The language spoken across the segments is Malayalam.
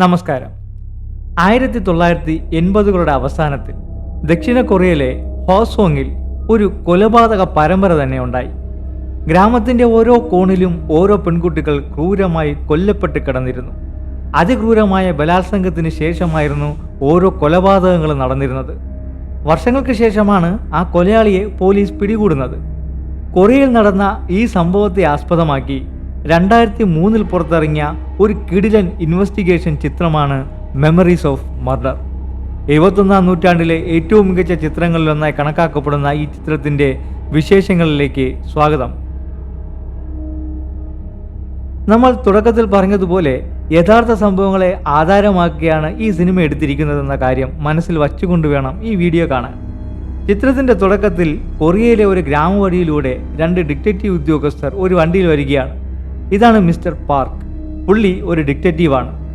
നമസ്കാരം. ആയിരത്തി തൊള്ളായിരത്തി എൺപതുകളുടെ അവസാനത്തിൽ ദക്ഷിണ കൊറിയയിലെ ഹോസോങ്ങിൽ ഒരു കൊലപാതക പരമ്പര തന്നെ ഉണ്ടായി. ഗ്രാമത്തിന്റെ ഓരോ കോണിലും ഓരോ പെൺകുട്ടികൾ ക്രൂരമായി കൊല്ലപ്പെട്ട് കിടന്നിരുന്നു. അതിക്രൂരമായ ബലാത്സംഗത്തിന് ശേഷമായിരുന്നു ഓരോ കൊലപാതകങ്ങളും നടന്നിരുന്നത്. വർഷങ്ങൾക്ക് ശേഷമാണ് ആ കൊലയാളിയെ പോലീസ് പിടികൂടുന്നത്. കൊറിയയിൽ നടന്ന ഈ സംഭവത്തെ ആസ്പദമാക്കി രണ്ടായിരത്തി മൂന്നിൽ പുറത്തിറങ്ങിയ ഒരു കിടിലൻ ഇൻവെസ്റ്റിഗേഷൻ ചിത്രമാണ് മെമ്മറീസ് ഓഫ് മർഡർ എഴുപത്തൊന്നാം നൂറ്റാണ്ടിലെ ഏറ്റവും മികച്ച ചിത്രങ്ങളിലൊന്നായി കണക്കാക്കപ്പെടുന്ന ഈ ചിത്രത്തിന്റെ വിശേഷങ്ങളിലേക്ക് സ്വാഗതം. നമ്മൾ തുടക്കത്തിൽ പറഞ്ഞതുപോലെ യഥാർത്ഥ സംഭവങ്ങളെ ആധാരമാക്കിയാണ് ഈ സിനിമ എടുത്തിരിക്കുന്നതെന്ന കാര്യം മനസ്സിൽ വച്ചുകൊണ്ട് വേണം ഈ വീഡിയോ കാണാൻ. ചിത്രത്തിന്റെ തുടക്കത്തിൽ കൊറിയയിലെ ഒരു ഗ്രാമവഴിയിലൂടെ രണ്ട് ഡിറ്റക്റ്റീവ് ഉദ്യോഗസ്ഥർ ഒരു വണ്ടിയിൽ വരികയാണ്. ഇതാണ് മിസ്റ്റർ പാർക്ക്. പുള്ളി ഒരു ഡിറ്റക്റ്റീവാണ്.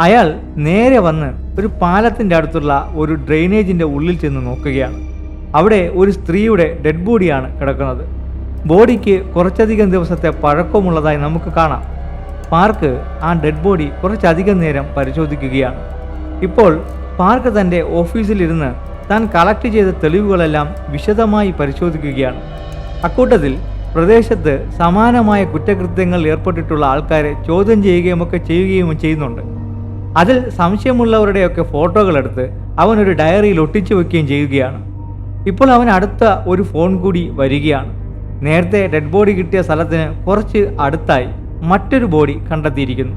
അയാൾ നേരെ വന്ന് ഒരു പാലത്തിന്റെ അടുത്തുള്ള ഒരു ഡ്രെയിനേജിന്റെ ഉള്ളിൽ ചെന്ന് നോക്കുകയാണ്. അവിടെ ഒരു സ്ത്രീയുടെ ഡെഡ് ബോഡിയാണ് കിടക്കുന്നത്. ബോഡിക്ക് കുറച്ചധികം ദിവസത്തെ പഴക്കമുള്ളതായി നമുക്ക് കാണാം. പാർക്ക് ആ ഡെഡ് ബോഡി കുറച്ചധികം നേരം പരിശോധിക്കുകയാണ്. ഇപ്പോൾ പാർക്ക് തന്റെ ഓഫീസിലിരുന്ന് താൻ കളക്ട് ചെയ്ത തെളിവുകളെല്ലാം വിശദമായി പരിശോധിക്കുകയാണ്. അക്കൂട്ടത്തിൽ പ്രദേശത്ത് സമാനമായ കുറ്റകൃത്യങ്ങൾ ഏർപ്പെട്ടിട്ടുള്ള ആൾക്കാരെ ചോദ്യം ചെയ്യുകയും ഒക്കെ ചെയ്യുകയും ചെയ്യുന്നുണ്ട്. അതിൽ സംശയമുള്ളവരുടെയൊക്കെ ഫോട്ടോകളെടുത്ത് അവൻ ഒരു ഡയറിയിൽ ഒട്ടിച്ചു വെക്കുകയും ചെയ്യുകയാണ്. ഇപ്പോൾ അവൻ അടുത്ത ഒരു ഫോൺ കൂടി വരികയാണ്. നേരത്തെ ഡെഡ് ബോഡി കിട്ടിയ സ്ഥലത്തിന് കുറച്ച് അടുത്തായി മറ്റൊരു ബോഡി കണ്ടെത്തിയിരിക്കുന്നു.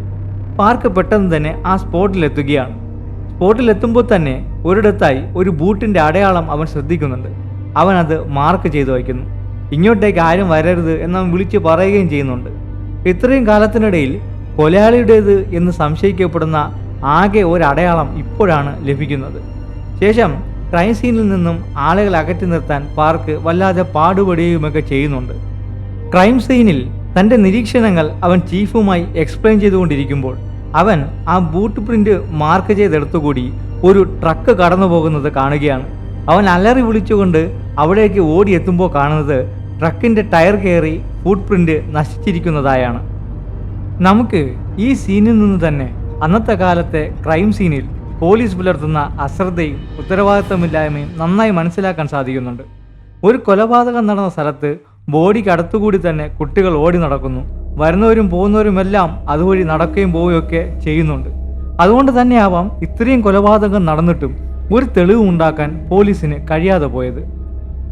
പാർക്ക് പെട്ടെന്ന് തന്നെ ആ സ്പോട്ടിലെത്തുകയാണ്. സ്പോട്ടിലെത്തുമ്പോൾ തന്നെ ഒരിടത്തായി ഒരു ബൂട്ടിന്റെ അടയാളം അവൻ ശ്രദ്ധിക്കുന്നുണ്ട്. അവൻ അത് മാർക്ക് ചെയ്തു വയ്ക്കുന്നു. ഇങ്ങോട്ടേക്ക് ആരും വരരുത് എന്ന് വിളിച്ച് പറയുകയും ചെയ്യുന്നുണ്ട്. ഇത്രയും കാലത്തിനിടയിൽ കൊലയാളിയുടേത് എന്ന് സംശയിക്കപ്പെടുന്ന ആകെ ഒരടയാളം ഇപ്പോഴാണ് ലഭിക്കുന്നത്. ശേഷം ക്രൈം സീനിൽ നിന്നും ആളുകളെ അകറ്റി നിർത്താൻ പാർക്ക് വല്ലാതെ പാടുപെടുകയുമൊക്കെ ചെയ്യുന്നുണ്ട്. ക്രൈം സീനിൽ തന്റെ നിരീക്ഷണങ്ങൾ അവൻ ചീഫുമായി എക്സ്പ്ലെയിൻ ചെയ്തുകൊണ്ടിരിക്കുമ്പോൾ അവൻ ആ ബൂട്ട് പ്രിന്റ് മാർക്ക് ചെയ്തെടുത്തുകൂടി ഒരു ട്രക്ക് കടന്നു പോകുന്നത് കാണുകയാണ്. അവൻ അലറി വിളിച്ചുകൊണ്ട് അവിടേക്ക് ഓടിയെത്തുമ്പോൾ കാണുന്നത് ട്രക്കിന്റെ ടയർ കയറി ഫുട് പ്രിന്റ് നശിച്ചിരിക്കുന്നതായാണ്. നമുക്ക് ഈ സീനിൽ നിന്ന് തന്നെ അന്നത്തെ കാലത്തെ ക്രൈം സീനിൽ പോലീസ് പുലർത്തുന്ന അശ്രദ്ധയും ഉത്തരവാദിത്തമില്ലായ്മയും നന്നായി മനസ്സിലാക്കാൻ സാധിക്കുന്നുണ്ട്. ഒരു കൊലപാതകം നടന്ന സ്ഥലത്ത് ബോഡി അടുത്തുകൂടി തന്നെ കുട്ടികൾ ഓടി നടക്കുന്നു. വരുന്നവരും പോകുന്നവരുമെല്ലാം അതുവഴി നടക്കുകയും പോവുകയൊക്കെ ചെയ്യുന്നുണ്ട്. അതുകൊണ്ട് തന്നെയാവാം ഇത്രയും കൊലപാതകം നടന്നിട്ടും ഒരു തെളിവ് ഉണ്ടാക്കാൻ പോലീസിന് കഴിയാതെ പോയത്.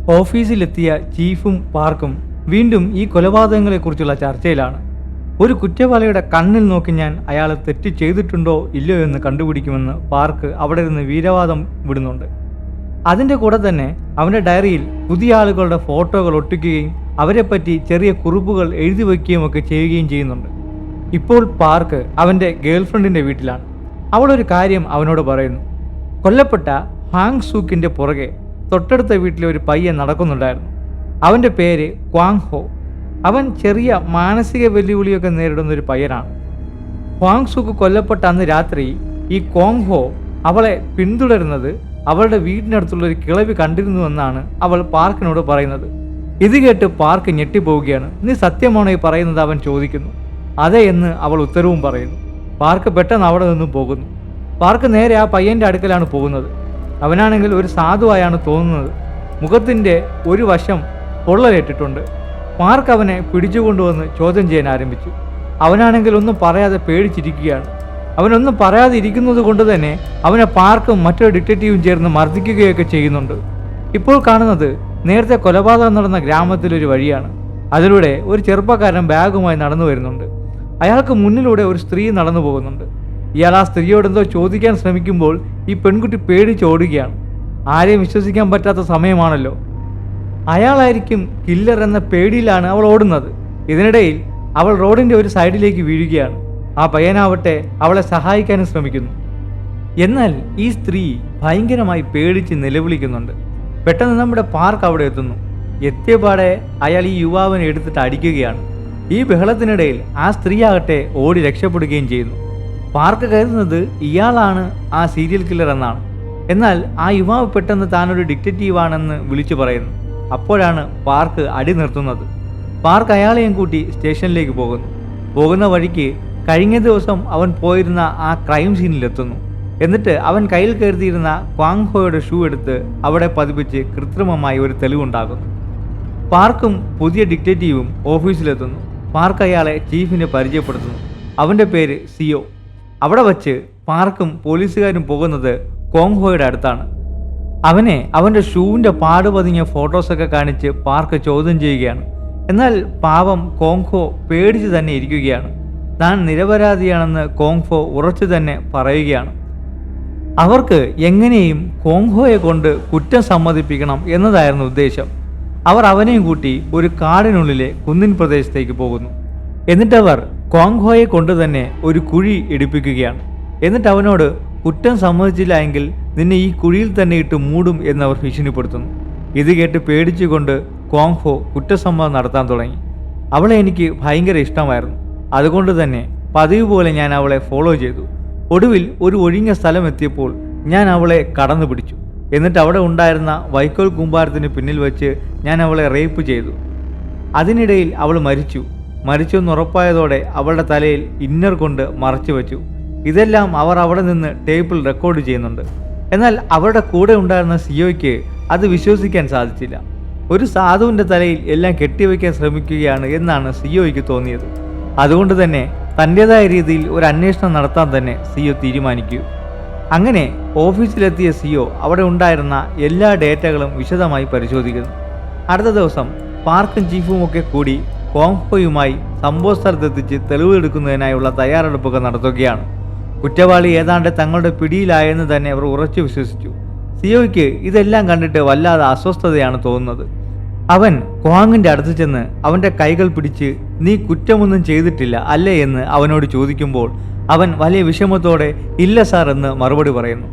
ഓഫീസിലെത്തിയ ചീഫും പാർക്കും വീണ്ടും ഈ കൊലപാതകങ്ങളെക്കുറിച്ചുള്ള ചർച്ചയിലാണ്. ഒരു കുറ്റവാളിയുടെ കണ്ണിൽ നോക്കി ഞാൻ അയാൾ തെറ്റ് ചെയ്തിട്ടുണ്ടോ ഇല്ലയോ എന്ന് കണ്ടുപിടിക്കുമെന്ന് പാർക്ക് അവിടെ നിന്ന് വീരവാദം വിടുന്നുണ്ട്. അതിന്റെ കൂടെ തന്നെ അവന്റെ ഡയറിയിൽ പുതിയ ആളുകളുടെ ഫോട്ടോകൾ ഒട്ടിക്കുകയും അവരെപ്പറ്റി ചെറിയ കുറിപ്പുകൾ എഴുതി വയ്ക്കുകയും ഒക്കെ ചെയ്യുകയും ചെയ്യുന്നുണ്ട്. ഇപ്പോൾ പാർക്ക് അവന്റെ ഗേൾഫ്രണ്ടിന്റെ വീട്ടിലാണ്. അവളൊരു കാര്യം അവനോട് പറയുന്നു. കൊല്ലപ്പെട്ട ഹാങ് സൂക്കിന്റെ പുറകെ തൊട്ടടുത്ത വീട്ടിലെ ഒരു പയ്യൻ നടക്കുന്നുണ്ടായിരുന്നു. അവന്റെ പേര് ക്വാങ് ഹോ അവൻ ചെറിയ മാനസിക വെല്ലുവിളിയൊക്കെ നേരിടുന്ന ഒരു പയ്യനാണ്. ക്വാങ് സുക്ക് കൊല്ലപ്പെട്ട അന്ന് രാത്രി ഈ കോങ് ഹോ അവളെ പിന്തുടരുന്നത് അവളുടെ വീടിനടുത്തുള്ള ഒരു കിളവി കണ്ടിരുന്നുവെന്നാണ് അവൾ പാർക്കിനോട് പറയുന്നത്. ഇത് കേട്ട് പാർക്ക് ഞെട്ടിപ്പോവുകയാണ്. നീ സത്യമാണോ ഈ പറയുന്നത് അവൻ ചോദിക്കുന്നു. അതെ എന്ന് അവൾ ഉത്തരവും പറയുന്നു. പാർക്ക് പെട്ടെന്ന് അവിടെ നിന്നും പോകുന്നു. പാർക്ക് നേരെ ആ പയ്യന്റെ അടുക്കലാണ് പോകുന്നത്. അവനാണെങ്കിൽ ഒരു സാധുവായാണ് തോന്നുന്നത്. മുഖത്തിന്റെ ഒരു വശം പൊള്ളലേറ്റിട്ടുണ്ട്. മാർക്ക് അവനെ പിടിച്ചുകൊണ്ടുവന്ന് ചോദ്യം ചെയ്യാൻ ആരംഭിച്ചു. അവനാണെങ്കിൽ ഒന്നും പറയാതെ പേടിച്ചിരിക്കുകയാണ്. അവനൊന്നും പറയാതെ ഇരിക്കുന്നത് കൊണ്ട് തന്നെ അവനെ പാർക്കും മറ്റൊരു ഡിറ്റക്റ്റീവും ചേർന്ന് മർദ്ദിക്കുകയൊക്കെ ചെയ്യുന്നുണ്ട്. ഇപ്പോൾ കാണുന്നത് നേരത്തെ കൊലപാതകം നടന്ന ഗ്രാമത്തിലൊരു വഴിയാണ്. അതിലൂടെ ഒരു ചെറുപ്പക്കാരൻ ബാഗുമായി നടന്നു വരുന്നുണ്ട്. അയാൾക്ക് മുന്നിലൂടെ ഒരു സ്ത്രീ നടന്നു പോകുന്നുണ്ട്. ഇയാൾ ആ സ്ത്രീയോട് എന്തോ ചോദിക്കാൻ ശ്രമിക്കുമ്പോൾ ഈ പെൺകുട്ടി പേടിച്ചോടുകയാണ് ആരെയും വിശ്വസിക്കാൻ പറ്റാത്ത സമയമാണല്ലോ. അയാളായിരിക്കും കില്ലർ എന്ന പേടിയിലാണ് അവൾ ഓടുന്നത്. ഇതിനിടയിൽ അവൾ റോഡിന്റെ ഒരു സൈഡിലേക്ക് വീഴുകയാണ്. ആ പയ്യനാവട്ടെ അവളെ സഹായിക്കാനും ശ്രമിക്കുന്നു. എന്നാൽ ഈ സ്ത്രീ ഭയങ്കരമായി പേടിച്ച് നിലവിളിക്കുന്നുണ്ട്. പെട്ടെന്ന് നമ്മുടെ പാർക്ക് അവിടെ എത്തുന്നു. എത്തിയപാടെ അയാൾ ഈ യുവാവിനെ എടുത്തിട്ട് അടിക്കുകയാണ്. ഈ ബഹളത്തിനിടയിൽ ആ സ്ത്രീ ആകട്ടെ ഓടി രക്ഷപ്പെടുകയും ചെയ്യുന്നു. പാർക്ക് കരുതുന്നത് ഇയാളാണ് ആ സീരിയൽ കില്ലർ എന്നാണ്. എന്നാൽ ആ യുവാവ് പെട്ടെന്ന് താനൊരു ഡിറ്റക്റ്റീവാണെന്ന് വിളിച്ചു പറയുന്നു. അപ്പോഴാണ് പാർക്ക് അടി നിർത്തുന്നത്. പാർക്ക് അയാളെയും കൂട്ടി സ്റ്റേഷനിലേക്ക് പോകുന്നു. പോകുന്ന വഴിക്ക് കഴിഞ്ഞ ദിവസം അവൻ പോയിരുന്ന ആ ക്രൈം സീനിലെത്തുന്നു എന്നിട്ട് അവൻ കയ്യിൽ കരുതിയിരുന്ന ക്വാങ്ഹോയുടെ ഷൂ എടുത്ത് അവിടെ പതിപ്പിച്ച് കൃത്രിമമായി ഒരു തെളിവുണ്ടാകുന്നു പാർക്കും പുതിയ ഡിക്റ്റേറ്റീവും ഓഫീസിലെത്തുന്നു പാർക്ക് അയാളെ ചീഫിനെ പരിചയപ്പെടുത്തുന്നു. അവന്റെ പേര് സിയോ അവിടെ വച്ച് പാർക്കും പോലീസുകാരും പോകുന്നത് കോങ്ഹോയുടെ അടുത്താണ്. അവനെ അവന്റെ ഷൂവിന്റെ പാട് പതിഞ്ഞ ഫോട്ടോസൊക്കെ കാണിച്ച് പാർക്ക് ചോദ്യം ചെയ്യുകയാണ്. എന്നാൽ പാവം കോങ്ഹോ പേടിച്ച് തന്നെ ഇരിക്കുകയാണ്. താൻ നിരപരാധിയാണെന്ന് കോങ്ഹോ ഉറച്ചു തന്നെ പറയുകയാണ്. അവർക്ക് എങ്ങനെയും കോങ്ഹോയെ കൊണ്ട് കുറ്റം സമ്മതിപ്പിക്കണം എന്നതായിരുന്നു ഉദ്ദേശം. അവർ അവനെയും കൂട്ടി ഒരു കാടിനുള്ളിലെ കുന്നിൻ പ്രദേശത്തേക്ക് പോകുന്നു. എന്നിട്ടവർ കോങ്ഹോയെ കൊണ്ട് തന്നെ ഒരു കുഴി ഇടിപ്പിക്കുകയാണ്. എന്നിട്ട് അവനോട് കുറ്റം സമ്മതിച്ചില്ല എങ്കിൽ നിന്നെ ഈ കുഴിയിൽ തന്നെ ഇട്ട് മൂടും എന്നവർ ഭീഷണിപ്പെടുത്തുന്നു. ഇത് കേട്ട് പേടിച്ചുകൊണ്ട് കോങ്ഹോ കുറ്റസമ്മതം നടത്താൻ തുടങ്ങി. അവളെ എനിക്ക് ഭയങ്കര ഇഷ്ടമായിരുന്നു. അതുകൊണ്ട് തന്നെ പതിവ് പോലെ ഞാൻ അവളെ ഫോളോ ചെയ്തു. ഒടുവിൽ ഒരു ഒഴിഞ്ഞ സ്ഥലം എത്തിയപ്പോൾ ഞാൻ അവളെ കടന്നു പിടിച്ചു. എന്നിട്ട് അവിടെ ഉണ്ടായിരുന്ന വൈക്കോൽ കൂമ്പാരത്തിന് പിന്നിൽ വെച്ച് ഞാൻ അവളെ റേപ്പ് ചെയ്തു. അതിനിടയിൽ അവൾ മരിച്ചു. മരിച്ചെന്ന് ഉറപ്പായതോടെ അവളുടെ തലയിൽ ഇന്നർ കൊണ്ട് മറച്ചു വെച്ചു. ഇതെല്ലാം അവർ അവിടെ നിന്ന് ടേപ്പിൽ റെക്കോർഡ് ചെയ്യുന്നുണ്ട്. എന്നാൽ അവരുടെ കൂടെ ഉണ്ടായിരുന്ന സിയോയ്ക്ക് അത് വിശ്വസിക്കാൻ സാധിച്ചില്ല. ഒരു സാധുവിന്റെ തലയിൽ എല്ലാം കെട്ടിവെക്കാൻ ശ്രമിക്കുകയാണ് എന്നാണ് സിയോയ്ക്ക് തോന്നിയത്. അതുകൊണ്ട് തന്നെ തന്റെതായ രീതിയിൽ ഒരു അന്വേഷണം നടത്താൻ തന്നെ സിയോ തീരുമാനിക്കൂ. അങ്ങനെ ഓഫീസിലെത്തിയ സിഒ അവിടെ ഉണ്ടായിരുന്ന എല്ലാ ഡേറ്റകളും വിശദമായി പരിശോധിക്കുന്നു. അടുത്ത ദിവസം പാർക്കും ചീഫും ഒക്കെ കൂടി കോംഫോയുമായി സംഭവ സ്ഥലത്തെത്തിച്ച് തെളിവെടുക്കുന്നതിനായുള്ള തയ്യാറെടുപ്പൊക്കെ നടത്തുകയാണ്. കുറ്റവാളി ഏതാണ്ട് തങ്ങളുടെ പിടിയിലായെന്ന് തന്നെ അവർ ഉറച്ചു വിശ്വസിച്ചു. സിയോയ്ക്ക് ഇതെല്ലാം കണ്ടിട്ട് വല്ലാതെ അസ്വസ്ഥതയാണ് തോന്നുന്നത്. അവൻ ക്വാങ്ങിന്റെ അടുത്ത് ചെന്ന് അവന്റെ കൈകൾ പിടിച്ച് നീ കുറ്റമൊന്നും ചെയ്തിട്ടില്ല അല്ലേ? എന്ന് അവനോട് ചോദിക്കുമ്പോൾ അവൻ വലിയ വിഷമത്തോടെ ഇല്ല സാർ എന്ന് മറുപടി പറയുന്നു.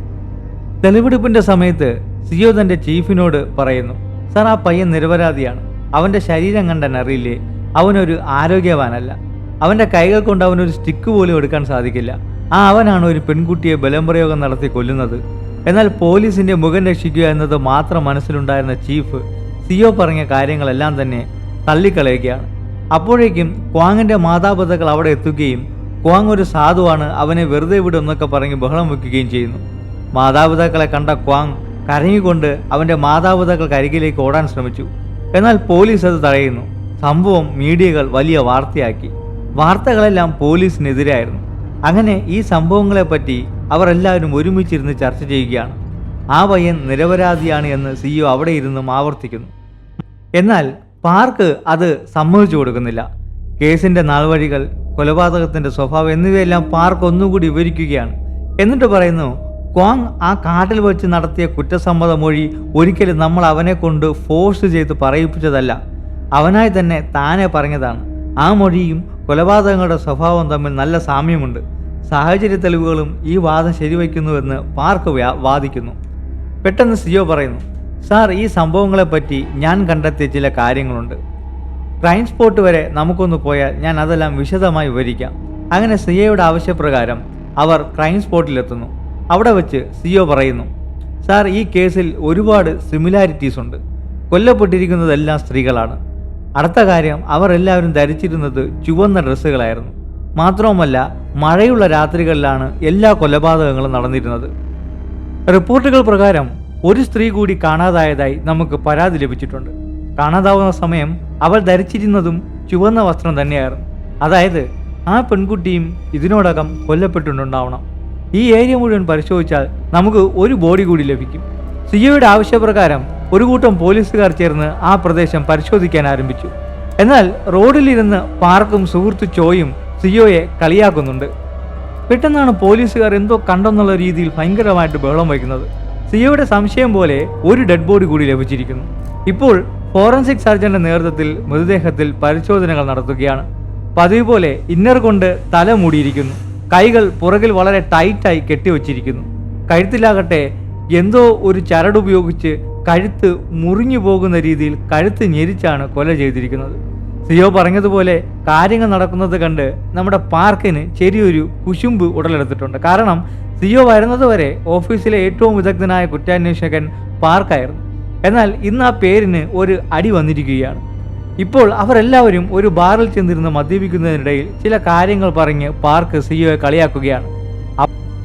തെളിവെടുപ്പിന്റെ സമയത്ത് സിയോ തന്റെ ചീഫിനോട് പറയുന്നു സാർ ആ പയ്യൻ നിരപരാധിയാണ്. അവന്റെ ശരീരം കണ്ടെന്നറിയില്ലേ അവനൊരു ആരോഗ്യവാനല്ല. അവന്റെ കൈകൾ കൊണ്ട് അവനൊരു സ്റ്റിക്ക് പോലും എടുക്കാൻ സാധിക്കില്ല. ആ അവനാണ് ഒരു പെൺകുട്ടിയെ ബലംപ്രയോഗം നടത്തി കൊല്ലുന്നത്. എന്നാൽ പോലീസിന്റെ മുഖം രക്ഷിക്കുക എന്നത് മാത്രം മനസ്സിലുണ്ടായിരുന്ന ചീഫ് സിഒ പറഞ്ഞ കാര്യങ്ങളെല്ലാം തന്നെ തള്ളിക്കളയുകയാണ്. അപ്പോഴേക്കും ക്വാങ്ങിന്റെ മാതാപിതാക്കൾ അവിടെ എത്തുകയും ക്വാങ് ഒരു സാധുവാണ് അവനെ വെറുതെ വിടുമെന്നൊക്കെ പറഞ്ഞ് ബഹളം വയ്ക്കുകയും ചെയ്യുന്നു. മാതാപിതാക്കളെ കണ്ട ക്വാങ് കരഞ്ഞുകൊണ്ട് അവന്റെ മാതാപിതാക്കൾക്ക് അരികിലേക്ക് ഓടാൻ ശ്രമിച്ചു. എന്നാൽ പോലീസ് അത് തടയുന്നു. സംഭവം മീഡിയകൾ വലിയ വാർത്തയാക്കി. വാർത്തകളെല്ലാം പോലീസിനെതിരായിരുന്നു. അങ്ങനെ ഈ സംഭവങ്ങളെപ്പറ്റി അവർ എല്ലാവരും ഒരുമിച്ചിരുന്ന് ചർച്ച ചെയ്യുകയാണ്. ആ പയ്യൻ നിരപരാധിയാണ് എന്ന് സിഇഒ അവിടെ ഇരുന്നും ആവർത്തിക്കുന്നു. എന്നാൽ പാർക്ക് അത് സമ്മതിച്ചു കൊടുക്കുന്നില്ല. കേസിന്റെ നാൾവഴികൾ കൊലപാതകത്തിന്റെ സ്വഭാവം എന്നിവയെല്ലാം പാർക്ക് ഒന്നുകൂടി വിവരിക്കുകയാണ്. എന്നിട്ട് പറയുന്നു ക്വാങ് ആ കാട്ടിൽ വെച്ച് നടത്തിയ കുറ്റസമ്മത മൊഴി ഒരിക്കലും നമ്മൾ അവനെ കൊണ്ട് ഫോഴ്സ് ചെയ്ത് പറയിപ്പിച്ചതല്ല. അവനായി തന്നെ താനെ പറഞ്ഞതാണ്. ആ മൊഴിയും കൊലപാതകങ്ങളുടെ സ്വഭാവം തമ്മിൽ നല്ല സാമ്യമുണ്ട്. സാഹചര്യ തെളിവുകളും ഈ വാദം ശരിവയ്ക്കുന്നുവെന്ന് പാർക്ക് വാദിക്കുന്നു. പെട്ടെന്ന് സിയോ പറയുന്നു സാർ ഈ സംഭവങ്ങളെപ്പറ്റി ഞാൻ കണ്ടെത്തിയ ചില കാര്യങ്ങളുണ്ട്. ക്രൈം സ്പോട്ട് വരെ നമുക്കൊന്ന് പോയാൽ ഞാൻ അതെല്ലാം വിശദമായി വിവരിക്കാം. അങ്ങനെ സിയോയുടെ ആവശ്യപ്രകാരം അവർ ക്രൈം സ്പോട്ടിലെത്തുന്നു. അവിടെ വെച്ച് സിയോ പറയുന്നു സാർ ഈ കേസിൽ ഒരുപാട് സിമിലാരിറ്റീസ് ഉണ്ട്. കൊല്ലപ്പെട്ടിരിക്കുന്നതെല്ലാം സ്ത്രീകളാണ്. അടുത്ത കാര്യം അവർ എല്ലാവരും ധരിച്ചിരുന്നത് ചുവന്ന ഡ്രസ്സുകളായിരുന്നു. മാത്രവുമല്ല മഴയുള്ള രാത്രികളിലാണ് എല്ലാ കൊലപാതകങ്ങളും നടന്നിരുന്നത്. റിപ്പോർട്ടുകൾ പ്രകാരം ഒരു സ്ത്രീ കൂടി കാണാതായതായി നമുക്ക് പരാതി ലഭിച്ചിട്ടുണ്ട്. കാണാതാവുന്ന സമയം അവൾ ധരിച്ചിരുന്നതും ചുവന്ന വസ്ത്രം തന്നെയായിരുന്നു. അതായത് ആ പെൺകുട്ടിയും ഇതിനോടകം കൊല്ലപ്പെട്ടിട്ടുണ്ടാവണം. ഈ ഏരിയ മുഴുവൻ പരിശോധിച്ചാൽ നമുക്ക് ഒരു ബോഡി കൂടി ലഭിക്കും. സിയോയുടെ ആവശ്യപ്രകാരം ഒരു കൂട്ടം പോലീസുകാർ ചേർന്ന് ആ പ്രദേശം പരിശോധിക്കാൻ ആരംഭിച്ചു. എന്നാൽ റോഡിലിരുന്ന് പാർക്കും സുഹൃത്തു ചോയും സിയോയെ കളിയാക്കുന്നുണ്ട്. പെട്ടെന്നാണ് പോലീസുകാർ എന്തോ കണ്ടെന്നുള്ള രീതിയിൽ ഭയങ്കരമായിട്ട് ബഹളം വയ്ക്കുന്നത് സിയോയുടെ സംശയം പോലെ ഒരു ഡെഡ് ബോഡി കൂടി ലഭിച്ചിരിക്കുന്നു. ഇപ്പോൾ ഫോറൻസിക് സർജന്റെ നേതൃത്വത്തിൽ മൃതദേഹത്തിൽ പരിശോധനകൾ നടത്തുകയാണ്. പതിവ് പോലെ ഇന്നർ കൊണ്ട് തല മൂടിയിരിക്കുന്നു. കൈകൾ പുറകിൽ വളരെ ടൈറ്റായി കെട്ടിവച്ചിരിക്കുന്നു. കഴുത്തിലാകട്ടെ എന്തോ ഒരു ചരടുപയോഗിച്ച് കഴുത്ത് മുറിഞ്ഞു പോകുന്ന രീതിയിൽ കഴുത്ത് ഞെരിച്ചാണ് കൊല ചെയ്തിരിക്കുന്നത്. സിയോ പറഞ്ഞതുപോലെ കാര്യങ്ങൾ നടക്കുന്നത് കണ്ട് നമ്മുടെ പാർക്കിന് ചെറിയൊരു കുശുമ്പ് ഉടലെടുത്തിട്ടുണ്ട്. കാരണം സിയോ വരുന്നതുവരെ ഓഫീസിലെ ഏറ്റവും വിദഗ്ധനായ കുറ്റാന്വേഷകൻ പാർക്കായിരുന്നു. എന്നാൽ ഇന്ന് ആ പേരിന് ഒരു അടി വന്നിരിക്കുകയാണ്. ഇപ്പോൾ അവരെല്ലാവരും ഒരു ബാറിൽ ചെന്നിരുന്ന് മദ്യപിക്കുന്നതിനിടയിൽ ചില കാര്യങ്ങൾ പറഞ്ഞ് പാർക്ക് സിയോയെ കളിയാക്കുകയാണ്.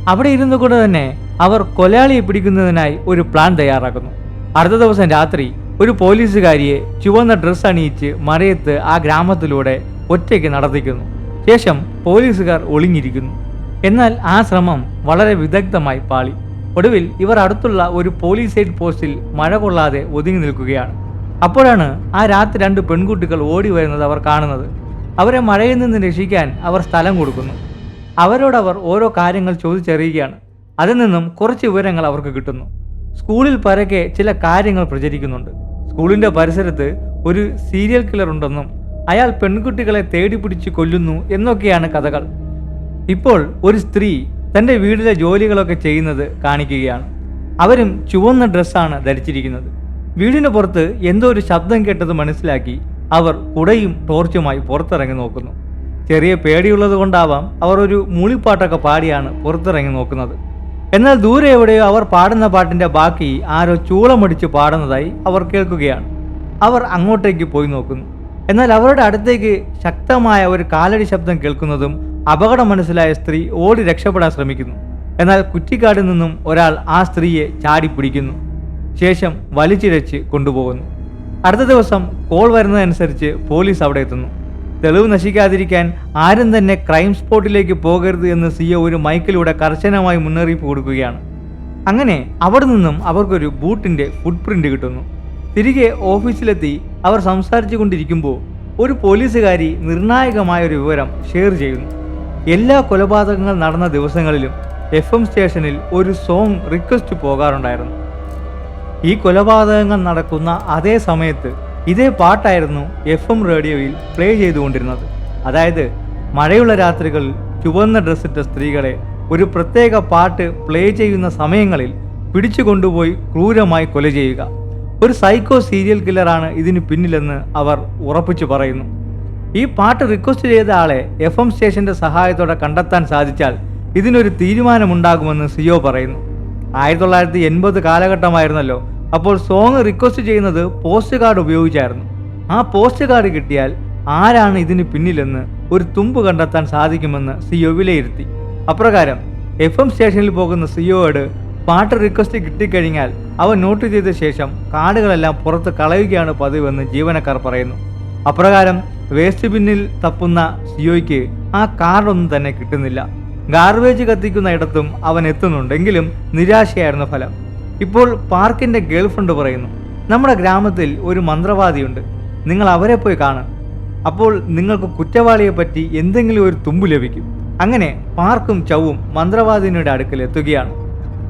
അവിടെ ഇരുന്നു കൊണ്ട് തന്നെ അവർ കൊലയാളിയെ പിടിക്കുന്നതിനായി ഒരു പ്ലാൻ തയ്യാറാക്കുന്നു. അടുത്ത ദിവസം രാത്രി ഒരു പോലീസുകാരിയെ ചുവന്ന ഡ്രസ്സ് അണിയിച്ച് മറയത്ത് ആ ഗ്രാമത്തിലൂടെ ഒറ്റയ്ക്ക് നടത്തിക്കുന്നു. ശേഷം പോലീസുകാർ ഒളിഞ്ഞിരിക്കുന്നു. എന്നാൽ ആ ശ്രമം വളരെ വിദഗ്ധമായി പാളി. ഒടുവിൽ ഇവർ അടുത്തുള്ള ഒരു പോലീസ് ഹെഡ് പോസ്റ്റിൽ മഴ കൊള്ളാതെ ഒതുങ്ങി നിൽക്കുകയാണ്. അപ്പോഴാണ് ആ രാത്രി രണ്ട് പെൺകുട്ടികൾ ഓടി വരുന്നത് അവർ കാണുന്നത്. അവരെ മഴയിൽ നിന്ന് രക്ഷിക്കാൻ അവർ സ്ഥലം കൊടുക്കുന്നു. അവരോടവർ ഓരോ കാര്യങ്ങൾ ചോദിച്ചറിയുകയാണ്. അതിൽ നിന്നും കുറച്ച് വിവരങ്ങൾ അവർക്ക് കിട്ടുന്നു. സ്കൂളിൽ പരക്കെ ചില കാര്യങ്ങൾ പ്രചരിക്കുന്നുണ്ട്. സ്കൂളിന്റെ പരിസരത്ത് ഒരു സീരിയൽ കില്ലർ ഉണ്ടെന്നും അയാൾ പെൺകുട്ടികളെ തേടി പിടിച്ച് കൊല്ലുന്നു എന്നൊക്കെയാണ് കഥകൾ. ഇപ്പോൾ ഒരു സ്ത്രീ തന്റെ വീടിലെ ജോലികളൊക്കെ ചെയ്യുന്നത് കാണിക്കുകയാണ്. അവരും ചുവന്ന ഡ്രസ്സാണ് ധരിച്ചിരിക്കുന്നത്. വീടിന് പുറത്ത് എന്തോ ഒരു ശബ്ദം കേട്ടത് മനസ്സിലാക്കി അവർ കുടയും ടോർച്ചുമായി പുറത്തിറങ്ങി നോക്കുന്നു. ചെറിയ പേടിയുള്ളത് കൊണ്ടാവാം അവർ ഒരു മൂളിപ്പാട്ടൊക്കെ പാടിയാണ് പുറത്തിറങ്ങി നോക്കുന്നത്. എന്നാൽ ദൂരെ എവിടെയോ അവർ പാടുന്ന പാട്ടിന്റെ ബാക്കി ആരോ ചൂളമടിച്ച് പാടുന്നതായി അവർ കേൾക്കുകയാണ്. അവർ അങ്ങോട്ടേക്ക് പോയി നോക്കുന്നു. എന്നാൽ അവരുടെ അടുത്തേക്ക് ശക്തമായ ഒരു കാലടി ശബ്ദം കേൾക്കുന്നതും അപകടം മനസ്സിലായ സ്ത്രീ ഓടി രക്ഷപ്പെടാൻ ശ്രമിക്കുന്നു. എന്നാൽ കുറ്റിക്കാടിൽ നിന്നും ഒരാൾ ആ സ്ത്രീയെ ചാടി പിടിക്കുന്നു. ശേഷം വലിച്ചിഴച്ച് കൊണ്ടുപോകുന്നു. അടുത്ത ദിവസം കോൾ വരുന്നതനുസരിച്ച് പോലീസ് അവിടെ എത്തുന്നു. തെളിവ് നശിക്കാതിരിക്കാൻ ആരും തന്നെ ക്രൈം സ്പോട്ടിലേക്ക് പോകരുത് എന്ന് സിഒ ഒരു മൈക്കിലൂടെ കർശനമായി മുന്നറിയിപ്പ് കൊടുക്കുകയാണ്. അങ്ങനെ അവിടെ നിന്നും അവർക്കൊരു ബൂട്ടിന്റെ ഫുട് പ്രിന്റ് കിട്ടുന്നു. തിരികെ ഓഫീസിലെത്തി അവർ സംസാരിച്ചു കൊണ്ടിരിക്കുമ്പോൾ ഒരു പോലീസുകാരി നിർണായകമായ ഒരു വിവരം ഷെയർ ചെയ്യുന്നു. എല്ലാ കൊലപാതകങ്ങൾ നടന്ന ദിവസങ്ങളിലും എഫ് എം സ്റ്റേഷനിൽ ഒരു സോങ് റിക്വസ്റ്റ് പോകാറുണ്ടായിരുന്നു. ഈ കൊലപാതകങ്ങൾ നടക്കുന്ന അതേ സമയത്ത് ഇതേ പാട്ടായിരുന്നു എഫ് എം റേഡിയോയിൽ പ്ലേ ചെയ്തുകൊണ്ടിരുന്നത്. അതായത് മഴയുള്ള രാത്രികളിൽ ചുവന്ന ഡ്രസ്സിട്ട സ്ത്രീകളെ ഒരു പ്രത്യേക പാട്ട് പ്ലേ ചെയ്യുന്ന സമയങ്ങളിൽ പിടിച്ചു കൊണ്ടുപോയി ക്രൂരമായി കൊല ചെയ്യുക. ഒരു സൈക്കോ സീരിയൽ കില്ലറാണ് ഇതിന് പിന്നിലെന്ന് അവർ ഉറപ്പിച്ചു പറയുന്നു. ഈ പാട്ട് റിക്വസ്റ്റ് ചെയ്ത ആളെ എഫ് എം സ്റ്റേഷന്റെ സഹായത്തോടെ കണ്ടെത്താൻ സാധിച്ചാൽ ഇതിനൊരു തീരുമാനമുണ്ടാകുമെന്ന് സിയോ പറയുന്നു. ആയിരത്തി തൊള്ളായിരത്തി എൺപത് കാലഘട്ടമായിരുന്നല്ലോ അപ്പോൾ സോങ് റിക്വസ്റ്റ് ചെയ്യുന്നത് പോസ്റ്റ് കാർഡ് ഉപയോഗിച്ചായിരുന്നു. ആ പോസ്റ്റ് കാർഡ് കിട്ടിയാൽ ആരാണ് ഇതിന് പിന്നിലെന്ന് ഒരു തുമ്പ് കണ്ടെത്താൻ സാധിക്കുമെന്ന് സിഒ വിലയിരുത്തി. അപ്രകാരം എഫ് എം സ്റ്റേഷനിൽ പോകുന്ന സിഒയോട് പാട്ട് റിക്വസ്റ്റ് കിട്ടിക്കഴിഞ്ഞാൽ അവ നോട്ട് ചെയ്ത ശേഷം കാർഡുകളെല്ലാം പുറത്ത് കളയുകയാണ് പതിവെന്ന് ജീവനക്കാർ പറയുന്നു. അപ്രകാരം വേസ്റ്റ് ബിന്നിൽ തപ്പുന്ന സിഒയ്ക്ക് ആ കാർഡൊന്നും തന്നെ കിട്ടുന്നില്ല. ഗാർബേജ് കത്തിക്കുന്ന ഇടത്തും അവൻ എത്തുന്നുണ്ടെങ്കിലും നിരാശയായിരുന്നു ഫലം. ഇപ്പോൾ പാർക്കിന്റെ ഗേൾഫ്രണ്ട് പറയുന്നു. നമ്മുടെ ഗ്രാമത്തിൽ ഒരു മന്ത്രവാദിയുണ്ട്. നിങ്ങൾ അവരെ പോയി കാണും അപ്പോൾ നിങ്ങൾക്ക് കുറ്റവാളിയെ പറ്റി എന്തെങ്കിലും ഒരു തുമ്പ് ലഭിക്കും. അങ്ങനെ പാർക്കും ചവും മന്ത്രവാദിനിയുടെ അടുക്കൽ എത്തുകയാണ്.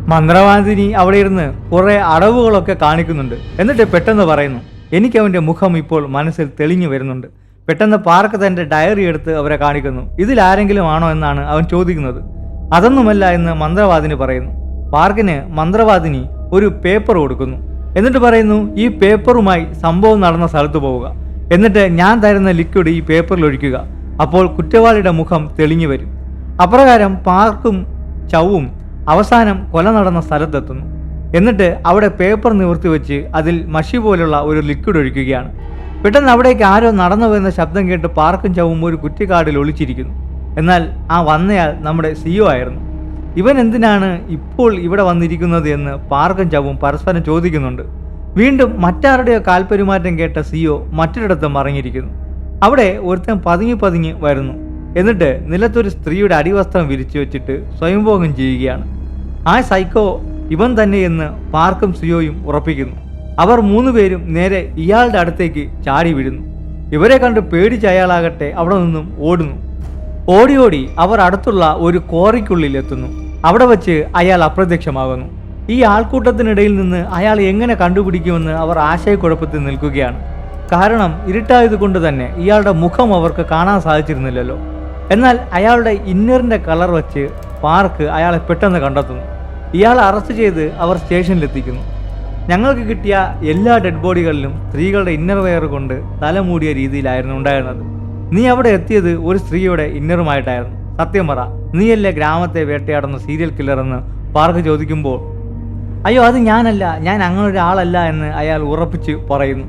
മന്ത്രവാദിനി അവിടെ ഇരുന്ന് കുറേ അടവുകളൊക്കെ കാണിക്കുന്നുണ്ട്. എന്നിട്ട് പെട്ടെന്ന് പറയുന്നു എനിക്ക് അവന്റെ മുഖം ഇപ്പോൾ മനസ്സിൽ തെളിഞ്ഞു വരുന്നുണ്ട്. പെട്ടെന്ന് പാർക്ക് തന്റെ ഡയറി എടുത്ത് അവരെ കാണിക്കുന്നു. ഇതിലാരെങ്കിലും ആണോ എന്നാണ് അവൻ ചോദിക്കുന്നത്. അതൊന്നുമല്ല എന്ന് മന്ത്രവാദിനി പറയുന്നു. പാർക്കിന് മന്ത്രവാദിനി ഒരു പേപ്പർ കൊടുക്കുന്നു. എന്നിട്ട് പറയുന്നു ഈ പേപ്പറുമായി സംഭവം നടന്ന സ്ഥലത്ത് പോവുക. എന്നിട്ട് ഞാൻ തരുന്ന ലിക്വിഡ് ഈ പേപ്പറിൽ ഒഴിക്കുക. അപ്പോൾ കുറ്റവാളിയുടെ മുഖം തെളിഞ്ഞു വരും. അപ്രകാരം പാർക്കും ചവും അവസാനം കൊല നടന്ന സ്ഥലത്തെത്തുന്നു. എന്നിട്ട് അവിടെ പേപ്പർ നിവർത്തി വെച്ച് അതിൽ മഷി പോലുള്ള ഒരു ലിക്വിഡ് ഒഴിക്കുകയാണ്. പെട്ടെന്ന് അവിടേക്ക് ആരോ നടന്നു വരുന്ന ശബ്ദം കേട്ട് പാർക്കും ചവും ഒരു കുറ്റിക്കാടിൽ ഒളിച്ചിരിക്കുന്നു. എന്നാൽ ആ വന്നയാൾ നമ്മുടെ സിഒ ആയിരുന്നു. ഇവൻ എന്തിനാണ് ഇപ്പോൾ ഇവിടെ വന്നിരിക്കുന്നത് എന്ന് പാർക്കും ചവും പരസ്പരം ചോദിക്കുന്നുണ്ട്. വീണ്ടും മറ്റാരുടെയോ കാൽപെരുമാറ്റം കേട്ട സിഒ മറ്റൊരിടത്ത് മറങ്ങിയിരിക്കുന്നു അവിടെ ഒരുത്തൻ പതുങ്ങി പതുങ്ങി വരുന്നു. എന്നിട്ട് നിലത്തൊരു സ്ത്രീയുടെ അടിവസ്ത്രം വിരിച്ചു വെച്ചിട്ട് സ്വയംഭോഗം ചെയ്യുകയാണ്. ആ സൈക്കോ ഇവൻ തന്നെ എന്ന് പാർക്കും സിയോയും ഉറപ്പിക്കുന്നു. അവർ മൂന്നുപേരും നേരെ ഇയാളുടെ അടുത്തേക്ക് ചാടി വീഴുന്നു. ഇവരെ കണ്ട് പേടിച്ച അയാളാകട്ടെ അവിടെ നിന്നും ഓടുന്നു. ഓടി ഓടി അവർ അടുത്തുള്ള ഒരു കോറിക്കുള്ളിൽ എത്തുന്നു. അവിടെ വച്ച് അയാൾ അപ്രത്യക്ഷമാകുന്നു. ഈ ആൾക്കൂട്ടത്തിനിടയിൽ നിന്ന് അയാൾ എങ്ങനെ കണ്ടുപിടിക്കുമെന്ന് അവർ ആശയക്കുഴപ്പത്തിൽ നിൽക്കുകയാണ്. കാരണം ഇരുട്ടായതുകൊണ്ട് തന്നെ ഇയാളുടെ മുഖം അവർക്ക് കാണാൻ സാധിച്ചിരുന്നില്ലല്ലോ. എന്നാൽ അയാളുടെ ഇന്നറിന്റെ കളർ വച്ച് പാർക്ക് അയാളെ പെട്ടെന്ന് കണ്ടെത്തുന്നു. ഇയാളെ അറസ്റ്റ് ചെയ്ത് അവർ സ്റ്റേഷനിലെത്തിക്കുന്നു. ഞങ്ങൾക്ക് കിട്ടിയ എല്ലാ ഡെഡ് ബോഡികളിലും സ്ത്രീകളുടെ ഇന്നർ വെയർ കൊണ്ട് തല മൂടിയ രീതിയിലായിരുന്നു ഉണ്ടായിരുന്നത്. നീ അവിടെ എത്തിയത് ഒരു സ്ത്രീയുടെ ഇന്നറുമായിട്ടായിരുന്നു. സത്യം പറ നീയല്ലേ ഗ്രാമത്തെ വേട്ടയാടുന്ന സീരിയൽ കില്ലർ എന്ന് പാർക്ക് ചോദിക്കുമ്പോൾ അയ്യോ അത് ഞാനല്ല ഞാൻ അങ്ങനെ ഒരാളല്ല എന്ന് അയാൾ ഉറപ്പിച്ച് പറയുന്നു.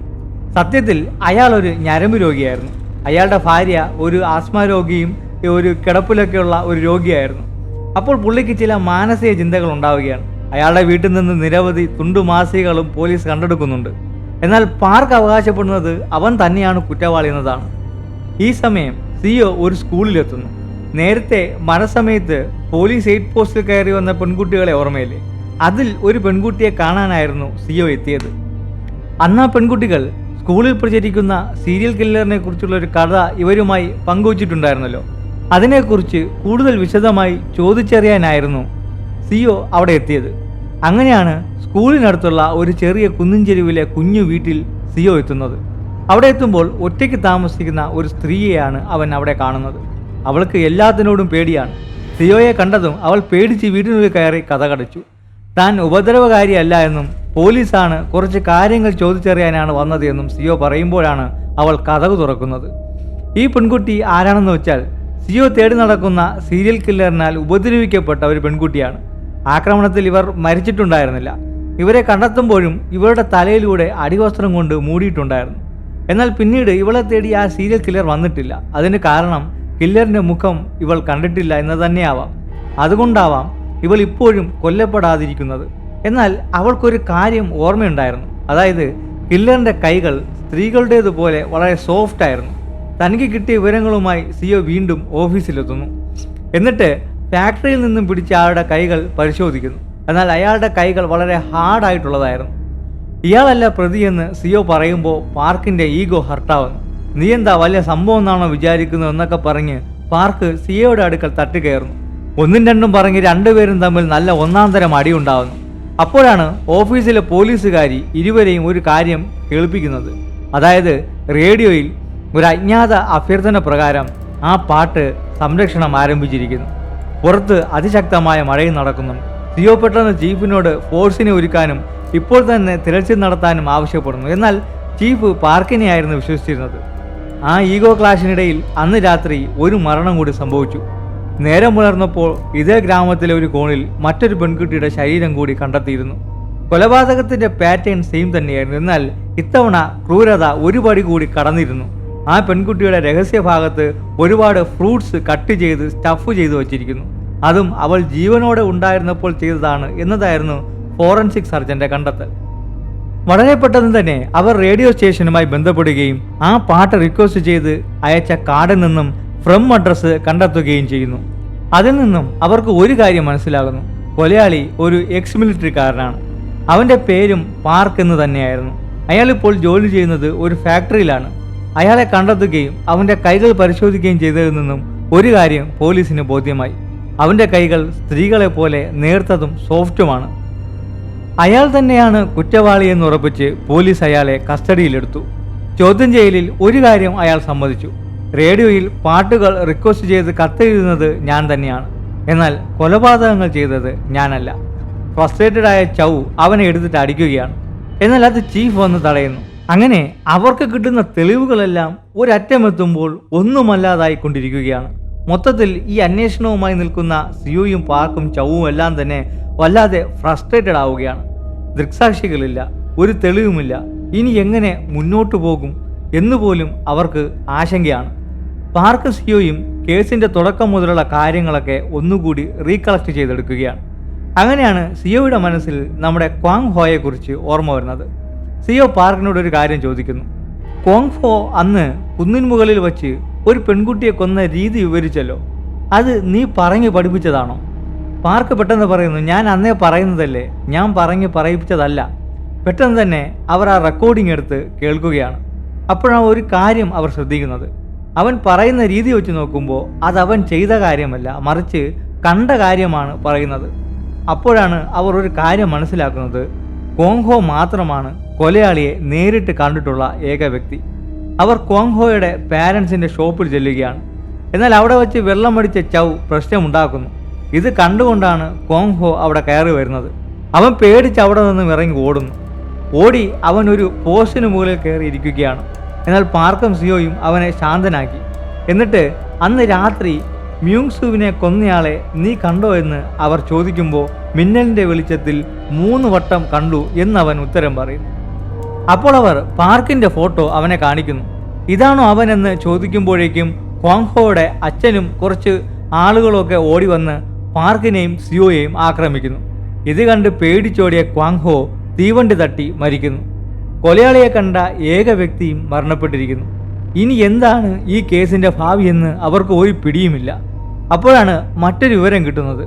സത്യത്തിൽ അയാൾ ഒരു ഞരമ്പ് രോഗിയായിരുന്നു. അയാളുടെ ഭാര്യ ഒരു ആസ്മ രോഗിയും ഒരു കിടപ്പിലൊക്കെയുള്ള ഒരു രോഗിയായിരുന്നു. അപ്പോൾ പുള്ളിക്ക് ചില മാനസിക ചിന്തകൾ ഉണ്ടാവുകയാണ്. അയാളുടെ വീട്ടിൽ നിന്ന് നിരവധി തുണ്ടുമാസികകളും പോലീസ് കണ്ടെടുക്കുന്നുണ്ട്. എന്നാൽ പാർക്ക് അവകാശപ്പെടുന്നത് അവൻ തന്നെയാണ് കുറ്റവാളി എന്നതാണ്. ഈ സമയം സിഒ ഒരു സ്കൂളിലെത്തുന്നു. നേരത്തെ മഴസമയത്ത് പോലീസ് എയ്ഡ് പോസ്റ്റിൽ കയറി വന്ന പെൺകുട്ടികളെ ഓർമ്മയില്ലേ? അതിൽ ഒരു പെൺകുട്ടിയെ കാണാനായിരുന്നു സിഒ എത്തിയത്. അന്ന് ആ പെൺകുട്ടികൾ സ്കൂളിൽ പ്രചരിക്കുന്ന സീരിയൽ കില്ലറിനെ കുറിച്ചുള്ള ഒരു കഥ ഇവരുമായി പങ്കുവച്ചിട്ടുണ്ടായിരുന്നല്ലോ. അതിനെക്കുറിച്ച് കൂടുതൽ വിശദമായി ചോദിച്ചറിയാനായിരുന്നു സിഒ അവിടെ എത്തിയത്. അങ്ങനെയാണ് സ്കൂളിനടുത്തുള്ള ഒരു ചെറിയ കുന്നിൻചെരുവിലെ കുഞ്ഞു വീട്ടിൽ സിഒ എത്തുന്നത്. അവിടെ എത്തുമ്പോൾ ഒറ്റയ്ക്ക് താമസിക്കുന്ന ഒരു സ്ത്രീയെയാണ് അവൻ അവിടെ കാണുന്നത്. അവൾക്ക് എല്ലാത്തിനോടും പേടിയാണ്. സിയോയെ കണ്ടതും അവൾ പേടിച്ച് വീട്ടിനുള്ളിൽ കയറി കഥ കടച്ചു താൻ ഉപദ്രവകാരിയല്ല എന്നും പോലീസാണ് കുറച്ച് കാര്യങ്ങൾ ചോദിച്ചറിയാനാണ് വന്നത് എന്നും സിയോ പറയുമ്പോഴാണ് അവൾ കഥകു തുറക്കുന്നത്. ഈ പെൺകുട്ടി ആരാണെന്ന് വെച്ചാൽ സിയോ തേടി നടക്കുന്ന സീരിയൽ കില്ലറിനാൽ ഉപദ്രവിക്കപ്പെട്ട ഒരു പെൺകുട്ടിയാണ്. ആക്രമണത്തിൽ ഇവർ മരിച്ചിട്ടുണ്ടായിരുന്നില്ല. ഇവരെ കണ്ടെത്തുമ്പോഴും ഇവരുടെ തലയിലൂടെ അടിവസ്ത്രം കൊണ്ട് മൂടിയിട്ടുണ്ടായിരുന്നു. എന്നാൽ പിന്നീട് ഇവളെ തേടി ആ സീരിയൽ കില്ലർ വന്നിട്ടില്ല. അതിന് കാരണം കില്ലറിന്റെ മുഖം ഇവൾ കണ്ടിട്ടില്ല എന്ന് തന്നെയാവാം. അതുകൊണ്ടാവാം ഇവൾ ഇപ്പോഴും കൊല്ലപ്പെടാതിരിക്കുന്നത്. എന്നാൽ അവൾക്കൊരു കാര്യം ഓർമ്മയുണ്ടായിരുന്നു. അതായത് കില്ലറിന്റെ കൈകൾ സ്ത്രീകളുടേതുപോലെ വളരെ സോഫ്റ്റ് ആയിരുന്നു. തനിക്ക് കിട്ടിയ വിവരങ്ങളുമായി സിഒ വീണ്ടും ഓഫീസിലെത്തുന്നു. എന്നിട്ട് ഫാക്ടറിയിൽ നിന്നും പിടിച്ച ആളുടെ കൈകൾ പരിശോധിക്കുന്നു. എന്നാൽ അയാളുടെ കൈകൾ വളരെ ഹാർഡായിട്ടുള്ളതായിരുന്നു ഇയാളല്ല പ്രതിയെന്ന് സിഒ പറയുമ്പോൾ പാർക്കിന്റെ ഈഗോ ഹർട്ടാവുന്നു. നീ എന്താ വലിയ സംഭവം എന്നാണോ വിചാരിക്കുന്നത് എന്നൊക്കെ പറഞ്ഞ് പാർക്ക് സിയോയുടെ അടുക്കൽ തട്ടുകയറുന്നു ഒന്നും രണ്ടും പറഞ്ഞ് രണ്ടുപേരും തമ്മിൽ നല്ല ഒന്നാം തരം അടിയുണ്ടാവുന്നു. അപ്പോഴാണ് ഓഫീസിലെ പോലീസുകാരി ഇരുവരെയും ഒരു കാര്യം കേൾപ്പിക്കുന്നത്. അതായത് റേഡിയോയിൽ ഒരു അജ്ഞാത അഭ്യർത്ഥന പ്രകാരം ആ പാട്ട് സംരക്ഷണം ആരംഭിച്ചിരിക്കുന്നു. പുറത്ത് അതിശക്തമായ മഴയും നടക്കുന്നുണ്ട് സിയോ പെട്ടെന്ന് ചീഫിനോട് ഫോഴ്സിനെ ഒരുക്കാനും ഇപ്പോൾ തന്നെ തിരച്ചിൽ നടത്താനും ആവശ്യപ്പെടുന്നു. എന്നാൽ ചീഫ് പാർക്കിനെയായിരുന്നു വിശ്വസിച്ചിരുന്നത്. ആ ഈഗോ ക്ലാഷിനിടയിൽ അന്ന് രാത്രി ഒരു മരണം കൂടി സംഭവിച്ചു. നേരം പുലർന്നപ്പോൾ ഇതേ ഗ്രാമത്തിലെ ഒരു കോണിൽ മറ്റൊരു പെൺകുട്ടിയുടെ ശരീരം കൂടി കണ്ടെത്തിയിരുന്നു. കൊലപാതകത്തിന്റെ പാറ്റേൺ സെയിം തന്നെയായിരുന്നു. എന്നാൽ ഇത്തവണ ക്രൂരത ഒരുപടി കൂടി കടന്നിരുന്നു. ആ പെൺകുട്ടിയുടെ രഹസ്യഭാഗത്ത് ഒരുപാട് ഫ്രൂട്ട്സ് കട്ട് ചെയ്ത് സ്റ്റഫ് ചെയ്തു വച്ചിരിക്കുന്നു. അതും അവൾ ജീവനോടെ ഉണ്ടായിരുന്നപ്പോൾ ചെയ്തതാണ് എന്നതായിരുന്നു ഫോറൻസിക് സർജന്റെ കണ്ടെത്തൽ. വളരെ പെട്ടെന്ന് തന്നെ അവർ റേഡിയോ സ്റ്റേഷനുമായി ബന്ധപ്പെടുകയും ആ പാട്ട് റിക്വസ്റ്റ് ചെയ്ത് അയച്ച കാർഡിൽ നിന്നും ഫ്രം അഡ്രസ്സ് കണ്ടെത്തുകയും ചെയ്യുന്നു. അതിൽ നിന്നും അവർക്ക് ഒരു കാര്യം മനസ്സിലാകുന്നു. കൊലയാളി ഒരു എക്സ് മിലിറ്ററിക്കാരനാണ് അവന്റെ പേരും പാർക്ക് എന്ന് തന്നെയായിരുന്നു. അയാൾ ഇപ്പോൾ ജോലി ചെയ്യുന്നത് ഒരു ഫാക്ടറിയിലാണ് അയാളെ കണ്ടെത്തുകയും അവന്റെ കൈകൾ പരിശോധിക്കുകയും ചെയ്തതിൽ നിന്നും ഒരു കാര്യം പോലീസിന് ബോധ്യമായി. അവന്റെ കൈകൾ സ്ത്രീകളെ പോലെ നേർത്തതും സോഫ്റ്റുമാണ് അയാൾ തന്നെയാണ് കുറ്റവാളി എന്ന് ഉറപ്പിച്ച് പോലീസ് അയാളെ കസ്റ്റഡിയിലെടുത്തു. ചോദ്യം ചെയ്യലിൽ ഒരു കാര്യം അയാൾ സമ്മതിച്ചു. റേഡിയോയിൽ പാട്ടുകൾ റിക്വസ്റ്റ് ചെയ്ത് കത്തെഴുതുന്നത് ഞാൻ തന്നെയാണ്. എന്നാൽ കൊലപാതകങ്ങൾ ചെയ്തത് ഞാനല്ല. ഫ്രസ്ട്രേറ്റഡ് ആയ ചൗ അവനെ എടുത്തിട്ട് അടിക്കുകയാണ്. എന്നാൽ അത് ചീഫ് വന്ന് തടയുന്നു. അങ്ങനെ അവർക്ക് കിട്ടുന്ന തെളിവുകളെല്ലാം ഒരറ്റമെത്തുമ്പോൾ ഒന്നുമല്ലാതായി കൊണ്ടിരിക്കുകയാണ് മൊത്തത്തിൽ ഈ അന്വേഷണവുമായി നിൽക്കുന്ന സിയുയും പാർക്കും ചവും എല്ലാം തന്നെ വല്ലാതെ ഫ്രസ്ട്രേറ്റഡ് ആവുകയാണ്. ദൃക്സാക്ഷികളില്ല ഒരു തെളിവുമില്ല. ഇനി എങ്ങനെ മുന്നോട്ടു പോകും എന്നുപോലും അവർക്ക് ആശങ്കയാണ്. പാർക്ക് സിയോയും കേസിന്റെ തുടക്കം മുതലുള്ള കാര്യങ്ങളൊക്കെ ഒന്നുകൂടി റീകളക്ട് ചെയ്തെടുക്കുകയാണ്. അങ്ങനെയാണ് സിയോയുടെ മനസ്സിൽ നമ്മുടെ ക്വാങ് ഹോയെക്കുറിച്ച് ഓർമ്മ വരുന്നത്. സിയോ പാർക്കിനോട് ഒരു കാര്യം ചോദിക്കുന്നു. ക്വാങ് ഹോ അന്ന് കുന്നിൻ മുകളിൽ വച്ച് ഒരു പെൺകുട്ടിയെ കൊന്ന രീതി വിവരിച്ചല്ലോ. അത് നീ പറഞ്ഞു പഠിപ്പിച്ചതാണോ? പാർക്ക് പെട്ടെന്ന് പറയുന്നു ഞാൻ അന്നേ പറയുന്നതല്ലേ ഞാൻ പറഞ്ഞ് പറയിപ്പിച്ചതല്ല. പെട്ടെന്ന് തന്നെ അവർ ആ റെക്കോർഡിംഗ് എടുത്ത് കേൾക്കുകയാണ്. അപ്പോഴാണ് ഒരു കാര്യം അവർ ശ്രദ്ധിക്കുന്നത്. അവൻ പറയുന്ന രീതി വെച്ച് നോക്കുമ്പോൾ അത് അവൻ ചെയ്ത കാര്യമല്ല മറിച്ച് കണ്ട കാര്യമാണ് പറയുന്നത്. അപ്പോഴാണ് അവർ ഒരു കാര്യം മനസ്സിലാക്കുന്നത്. കോങ്ഹോ മാത്രമാണ് കൊലയാളിയെ നേരിട്ട് കണ്ടിട്ടുള്ള ഏക വ്യക്തി. അവർ കോങ്ഹോയുടെ പാരൻസിന്റെ ഷോപ്പിൽ ചെല്ലുകയാണ്. എന്നാൽ അവിടെ വെച്ച് വെള്ളമടിച്ച ചൗ പ്രശ്നമുണ്ടാക്കുന്നു. ഇത് കണ്ടുകൊണ്ടാണ് കോങ്ഹോ അവിടെ കയറി വരുന്നത്. അവൻ പേടിച്ച് അവിടെ നിന്നും ഇറങ്ങി ഓടുന്നു. ഓടി അവൻ ഒരു പോസ്റ്റിന് മുകളിൽ കയറി ഇരിക്കുകയാണ്. എന്നാൽ പാർക്കം സിയോയും അവനെ ശാന്തനാക്കി. എന്നിട്ട് അന്ന് രാത്രി മ്യൂങ്സുവിനെ കൊന്നയാളെ നീ കണ്ടോ എന്ന് അവർ ചോദിക്കുമ്പോൾ മിന്നലിന്റെ വെളിച്ചത്തിൽ മൂന്ന് വട്ടം കണ്ടു എന്നവൻ ഉത്തരം പറയുന്നു. അപ്പോൾ അവർ പാർക്കിന്റെ ഫോട്ടോ അവനെ കാണിക്കുന്നു. ഇതാണോ അവനെന്ന് ചോദിക്കുമ്പോഴേക്കും ക്വാങ്ഹോയുടെ അച്ഛനും കുറച്ച് ആളുകളൊക്കെ ഓടി വന്ന് പാർക്കിനെയും സിയോയെയും ആക്രമിക്കുന്നു. ഇത് കണ്ട് പേടിച്ചോടിയ ക്വാങ്ഹോ തീവണ്ടി തട്ടി മരിക്കുന്നു. കൊലയാളിയെ കണ്ട ഏക വ്യക്തിയും മരണപ്പെട്ടിരിക്കുന്നു. ഇനി എന്താണ് ഈ കേസിന്റെ ഭാവിയെന്ന് അവർക്ക് ഒരു പിടിയുമില്ല. അപ്പോഴാണ് മറ്റൊരു വിവരം കിട്ടുന്നത്.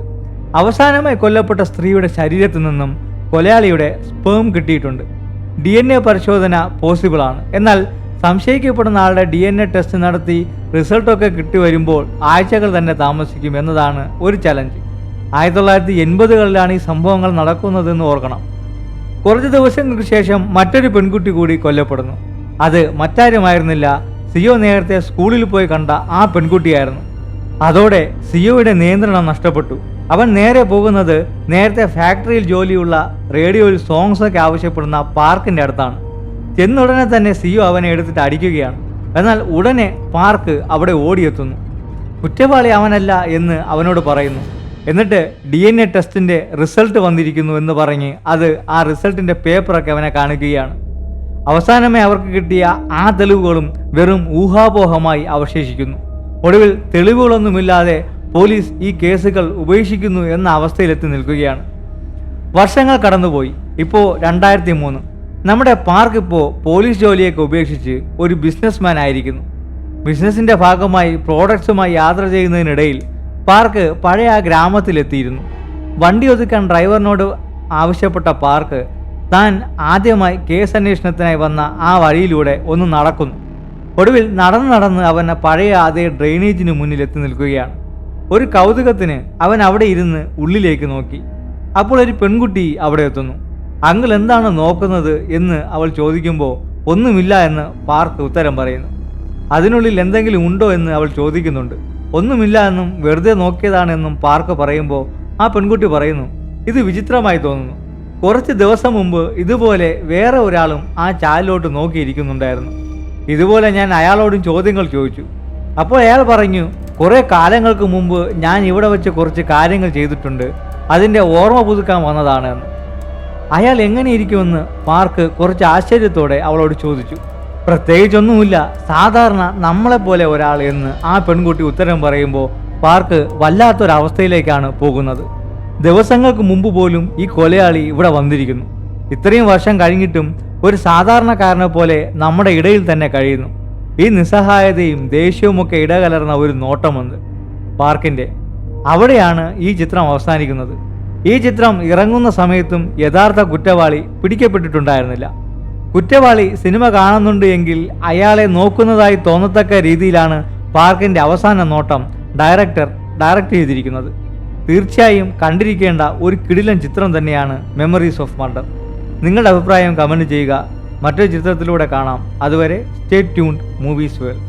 അവസാനമായി കൊല്ലപ്പെട്ട സ്ത്രീയുടെ ശരീരത്തിൽ നിന്നും കൊലയാളിയുടെ സ്പേം കിട്ടിയിട്ടുണ്ട്. ഡി എൻ എ പരിശോധന പോസിബിളാണ് എന്നാൽ സംശയിക്കപ്പെടുന്ന ആളുടെ ഡി എൻ എ ടെസ്റ്റ് നടത്തി റിസൾട്ടൊക്കെ കിട്ടി വരുമ്പോൾ ആഴ്ചകൾ തന്നെ താമസിക്കും എന്നതാണ് ഒരു ചലഞ്ച് ആയിരത്തി തൊള്ളായിരത്തി എൺപതുകളിലാണ് ഈ സംഭവങ്ങൾ നടക്കുന്നതെന്ന് ഓർക്കണം. കുറച്ച് ദിവസങ്ങൾക്ക് ശേഷം മറ്റൊരു പെൺകുട്ടി കൂടി കൊല്ലപ്പെടുന്നു. അത് മറ്റാരുമായിരുന്നില്ല. സിയോ നേരത്തെ സ്കൂളിൽ പോയി കണ്ട ആ പെൺകുട്ടിയായിരുന്നു. അതോടെ സിയോയുടെ നിയന്ത്രണം നഷ്ടപ്പെട്ടു. അവൻ നേരെ പോകുന്നത് നേരത്തെ ഫാക്ടറിയിൽ ജോലിയുള്ള റേഡിയോയിൽ സോങ്സ് ഒക്കെ ആവശ്യപ്പെടുന്ന പാർക്കിന്റെ അടുത്താണ്. ചെന്നുടനെ തന്നെ സിയോ അവനെ എടുത്തിട്ട് അടിക്കുകയാണ്. എന്നാൽ ഉടനെ പാർക്ക് അവിടെ ഓടിയെത്തുന്നു. കുറ്റവാളി അവനല്ല എന്ന് അവനോട് പറയുന്നു. എന്നിട്ട് ഡി എൻ എ ടെസ്റ്റിന്റെ റിസൾട്ട് വന്നിരിക്കുന്നു എന്ന് പറഞ്ഞ് അത് ആ റിസൾട്ടിന്റെ പേപ്പറൊക്കെ അവനെ കാണിക്കുകയാണ് അവസാനമേ അവർക്ക് കിട്ടിയ ആ തെളിവുകളും വെറും ഊഹാപോഹമായി അവശേഷിക്കുന്നു. ഒടുവിൽ തെളിവുകളൊന്നുമില്ലാതെ പോലീസ് ഈ കേസുകൾ ഉപേക്ഷിക്കുന്നു എന്ന അവസ്ഥയിലെത്തി നിൽക്കുകയാണ്. വർഷങ്ങൾ കടന്നുപോയി. ഇപ്പോൾ രണ്ടായിരത്തി മൂന്ന് നമ്മുടെ പാർക്ക് ഇപ്പോൾ പോലീസ് ജോലിയൊക്കെ ഉപേക്ഷിച്ച് ഒരു ബിസിനസ്മാൻ ആയിരിക്കുന്നു. ബിസിനസിന്റെ ഭാഗമായി പ്രോഡക്ട്സുമായി യാത്ര ചെയ്യുന്നതിനിടയിൽ പാർക്ക് പഴയ ആ ഗ്രാമത്തിലെത്തിയിരുന്നു. വണ്ടി ഒതുക്കാൻ ഡ്രൈവറിനോട് ആവശ്യപ്പെട്ട പാർക്ക് താൻ ആദ്യമായി കേസ് അന്വേഷണത്തിനായി വന്ന ആ വഴിയിലൂടെ ഒന്ന് നടക്കുന്നു. ഒടുവിൽ നടന്ന് നടന്ന് അവൻ പഴയ അതേ ഡ്രെയിനേജിന് മുന്നിൽ എത്തി നിൽക്കുകയാണ്. ഒരു കൗതുകത്തിന് അവൻ അവിടെ ഇരുന്ന് ഉള്ളിലേക്ക് നോക്കി. അപ്പോൾ ഒരു പെൺകുട്ടി അവിടെ എത്തുന്നു. അങ്കിൾ എന്താണ് നോക്കുന്നത് എന്ന് അവൾ ചോദിക്കുമ്പോൾ ഒന്നുമില്ല എന്ന് പാർക്ക് ഉത്തരം പറയുന്നു. അതിനുള്ളിൽ എന്തെങ്കിലും ഉണ്ടോ എന്ന് അവൾ ചോദിക്കുന്നുണ്ട്. ഒന്നുമില്ല എന്നും വെറുതെ നോക്കിയതാണെന്നും പാർക്ക് പറയുമ്പോൾ ആ പെൺകുട്ടി പറയുന്നു ഇത് വിചിത്രമായി തോന്നുന്നു. കുറച്ച് ദിവസം മുമ്പ് ഇതുപോലെ വേറെ ഒരാളും ആ ചാലിലോട്ട് നോക്കിയിരിക്കുന്നുണ്ടായിരുന്നു. ഇതുപോലെ ഞാൻ അയാളോടും ചോദ്യങ്ങൾ ചോദിച്ചു. അപ്പോൾ അയാൾ പറഞ്ഞു കുറേ കാലങ്ങൾക്ക് മുമ്പ് ഞാൻ ഇവിടെ വെച്ച് കുറച്ച് കാര്യങ്ങൾ ചെയ്തിട്ടുണ്ട്. അതിന്റെ ഓർമ്മ പുതുക്കാൻ വന്നതാണ്. അയാൾ എങ്ങനെയിരിക്കുമെന്ന് മാർക്ക് കുറച്ച് ആശ്ചര്യത്തോടെ അവളോട് ചോദിച്ചു. പ്രത്യേകിച്ചൊന്നുമില്ല. സാധാരണ നമ്മളെപ്പോലെ ഒരാൾ എന്ന് ആ പെൺകുട്ടി ഉത്തരം പറയുമ്പോൾ പാർക്ക് വല്ലാത്തൊരവസ്ഥയിലേക്കാണ് പോകുന്നത്. ദിവസങ്ങൾക്ക് മുമ്പ് പോലും ഈ കൊലയാളി ഇവിടെ വന്നിരിക്കുന്നു. ഇത്രയും വർഷം കഴിഞ്ഞിട്ടും ഒരു സാധാരണക്കാരനെ പോലെ നമ്മുടെ ഇടയിൽ തന്നെ കഴിയുന്നു. ഈ നിസ്സഹായതയും ദേഷ്യവുമൊക്കെ ഇടകലർന്ന ഒരു നോട്ടമുണ്ട്. പാർക്കിന്റെ അവിടെയാണ് ഈ ചിത്രം അവസാനിക്കുന്നത്. ഈ ചിത്രം ഇറങ്ങുന്ന സമയത്തും യഥാർത്ഥ കുറ്റവാളി പിടിക്കപ്പെട്ടിട്ടുണ്ടായിരുന്നില്ല. കുറ്റവാളി സിനിമ കാണുന്നുണ്ട് എങ്കിൽ അയാളെ നോക്കുന്നതായി തോന്നത്തക്ക രീതിയിലാണ് പാർക്കിന്റെ അവസാന നോട്ടം ഡയറക്ടർ ഡയറക്റ്റ് ചെയ്തിരിക്കുന്നത്. തീർച്ചയായും കണ്ടിരിക്കേണ്ട ഒരു കിടിലൻ ചിത്രം തന്നെയാണ് മെമ്മറീസ് ഓഫ് മർഡർ നിങ്ങളുടെ അഭിപ്രായം കമന്റ് ചെയ്യുക. മറ്റൊരു ചിത്രത്തിലൂടെ കാണാം. അതുവരെ സ്റ്റേ ട്യൂൺഡ് മൂവീസ് വെൽ